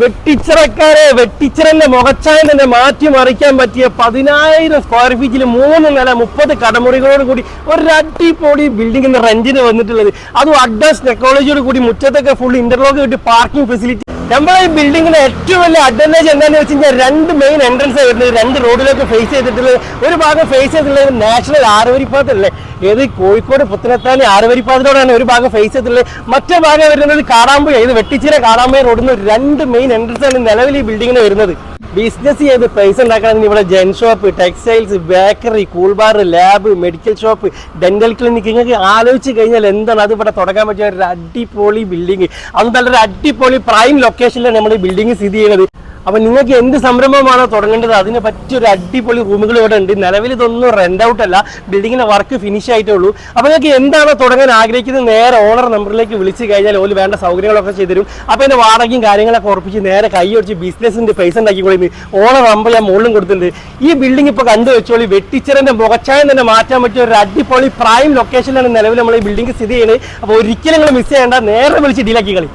വെട്ടിച്ചിറക്കാരെ വെട്ടിച്ചിറന്റെ മുഖച്ചായം തന്നെ മാറ്റി മറിക്കാൻ പറ്റിയ പതിനായിരം സ്ക്വയർ ഫീറ്റിൽ മൂന്ന് നില മുപ്പത് കടമുറികളോട് കൂടി ഒരു അടിപൊളി ബിൽഡിംഗിന്റെ റെന്റിന് വന്നിട്ടുള്ളത്. അതും അഡ്വാൻസ് ടെക്നോളജിയോട് കൂടി മുറ്റത്തൊക്കെ ഫുൾ ഇന്റർലോക്ക് കിട്ടി പാർക്കിംഗ് ഫെസിലിറ്റി നമ്മളെ ഈ ബിൽഡിങ്ങിന്റെ ഏറ്റവും വലിയ അഡ്വാന്റേജ് എന്താണെന്ന് വെച്ച് കഴിഞ്ഞാൽ രണ്ട് മെയിൻ എൻട്രൻസ് വരുന്നത്. രണ്ട് റോഡിലേക്ക് ഫേസ് ചെയ്തിട്ടുള്ളത് ഒരു ഭാഗം ഫേസ് ചെയ്തിട്ടുള്ളത് നാഷണൽ ആറുവരിപ്പാതല്ലേ? ഏത് കോഴിക്കോട് പുത്തനത്താണി ആറുവരിപ്പാതിനോടാണ് ഒരു ഭാഗം ഫേസ് ചെയ്തിട്ടുള്ളത്. മറ്റേ ഭാഗം വരുന്നത് കാടാമ്പുഴ. ഇത് വെട്ടിച്ചിര കാടാമ്പുഴ റോഡിൽ നിന്ന് രണ്ട് മെയിൻ എൻട്രൻസ് ആണ് നിലവിൽ ഈ ബിൽഡിങ്ങിന് വരുന്നത്. ബിസിനസ് ചെയ്ത് പൈസ ഉണ്ടാക്കണമെങ്കിൽ ഇവിടെ gents shop textiles bakery cool bar lab medical shop dental clinic. നിങ്ങൾക്ക് ആലോചിച്ച് കഴിഞ്ഞാൽ എന്താണ്? അത് ഇവിടെ തുടങ്ങാൻ പറ്റിയ ഒരു അടിപൊളി ബിൽഡിംഗ് അത് നല്ലൊരു അടിപൊളി പ്രൈം ലൊക്കേഷനിലാണ് നമ്മൾ ഈ ബിൽഡിംഗ് സ്ഥിതി ചെയ്യുന്നത്. അപ്പൊ നിങ്ങൾക്ക് എന്ത് സംരംഭമാണോ തുടങ്ങേണ്ടത് അതിന് പറ്റിയ ഒരു അടിപൊളി റൂമുകൾ ഇവിടെ ഉണ്ട്. നിലവിൽ ഇതൊന്നും റെന്റ് ഔട്ട് അല്ല. ബിൽഡിങ്ങിന്റെ വർക്ക് ഫിനിഷ് ആയിട്ടേ ഉള്ളൂ അപ്പൊ നിങ്ങൾക്ക് എന്താണോ തുടങ്ങാൻ ആഗ്രഹിക്കുന്നത് നേരെ ഓണർ നമ്പറിലേക്ക് വിളിച്ച് കഴിഞ്ഞാൽ ഓൽ വേണ്ട സൗകര്യങ്ങളൊക്കെ ചെയ്തു തരും അപ്പൊ എന്റെ വാടകയും കാര്യങ്ങളൊക്കെ ഉറപ്പിച്ച് നേരെ കൈ ഒടിച്ച് ബിസിനസിന്റെ പൈസ ഉണ്ടാക്കിക്കൊള്ളുന്നു ഓണർ നമ്പർ ഞാൻ മുകളിലും കൊടുത്തിട്ടുണ്ട്. ഈ ബിൽഡിംഗ് ഇപ്പൊ കണ്ടു വെച്ചോളി വെട്ടിച്ചിറന്റെ മുഖച്ചായം തന്നെ മാറ്റാൻ പറ്റിയ ഒരു അടിപൊളി പ്രൈം ലൊക്കേഷനിലാണ് നിലവിൽ നമ്മൾ ഈ ബിൽഡിംഗ് സ്ഥിതി ചെയ്യുന്നത്. അപ്പൊ ഒരിക്കലും നിങ്ങൾ മിസ് ചെയ്യേണ്ട. നേരെ വിളിച്ച് ഡീലാക്കി കളി.